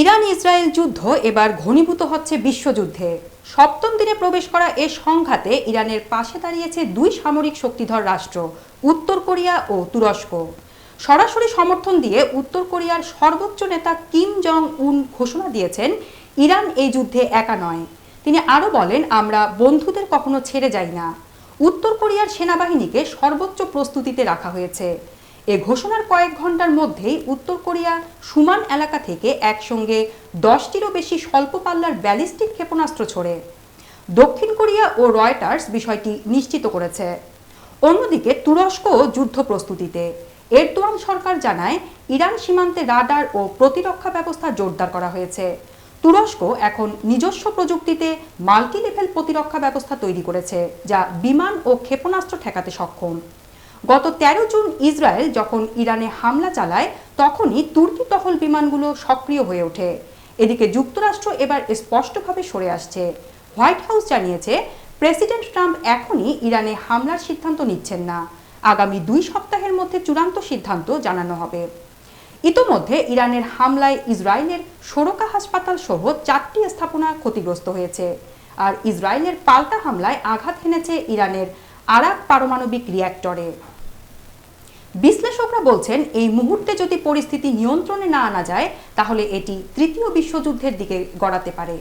Iran Israel যুদ্ধ এবার ঘনীভূত হচ্ছে বিশ্বযুদ্ধে। সপ্তম দিনে প্রবেশ করা এ সংঘাতে ইরানের পাশে দাঁড়িয়েছে দুই সামরিক শক্তিধর রাষ্ট্র, উত্তর কোরিয়া ও তুরস্ক। সরাসরি সমর্থন দিয়ে উত্তর কোরিয়ার সর্বোচ্চ নেতা কিম জং উন ঘোষণা দিয়েছেন, ইরান এই যুদ্ধে একা নয়। তিনি আরও বলেন, আমরা বন্ধুদের কখনো ছেড়ে যাই না। উত্তর কোরিয়ার সেনাবাহিনীকে সর্বোচ্চ প্রস্তুতিতে রাখা হয়েছে। এ ঘোষণার কয়েক ঘণ্টার মধ্যেই উত্তর কোরিয়া সুমান এলাকা থেকে একসঙ্গে দশটিরও বেশি স্বল্প পাল্লার ব্যালিস্টিক ক্ষেপণাস্ত্র ছোড়ে। দক্ষিণ কোরিয়া ও রয়টার্স বিষয়টি নিশ্চিত করেছে। অন্যদিকে তুরস্ক যুদ্ধ প্রস্তুতিতে। এরদোয়ান সরকার জানায়, ইরান সীমান্তে রাডার ও প্রতিরক্ষা ব্যবস্থা জোরদার করা হয়েছে। তুরস্ক এখন নিজস্ব প্রযুক্তিতে মাল্টি লেভেল প্রতিরক্ষা ব্যবস্থা তৈরি করেছে, যা বিমান ও ক্ষেপণাস্ত্র ঠেকাতে সক্ষম। গত তেরো জুন ইসরায়েল যখন ইরানে হামলা চালায়, তখনই তুর্কি টহল বিমানগুলো সক্রিয় হয়ে ওঠে। এদিকে যুক্তরাষ্ট্র এবার স্পষ্টভাবে সরে আসছে। হোয়াইট হাউস জানিয়েছে, প্রেসিডেন্ট ট্রাম্প এখনই ইরানে হামলার সিদ্ধান্ত নিচ্ছেন না। আগামী দুই সপ্তাহের মধ্যে চূড়ান্ত সিদ্ধান্ত জানানো হবে। ইতোমধ্যে ইরানের হামলায় ইসরায়েলের সোরকা হাসপাতাল সহ চারটি স্থাপনা ক্ষতিগ্রস্ত হয়েছে। আর ইসরায়েলের পাল্টা হামলায় আঘাত হেনেছে ইরানের আরাক পারমাণবিক রিয়্যাক্টরে বিশ্লেষকরা বলছেন, এই মুহূর্তে যদি পরিস্থিতি নিয়ন্ত্রণে না আনা যায়, তাহলে এটি তৃতীয় বিশ্বযুদ্ধের দিকে গড়াতে পারে।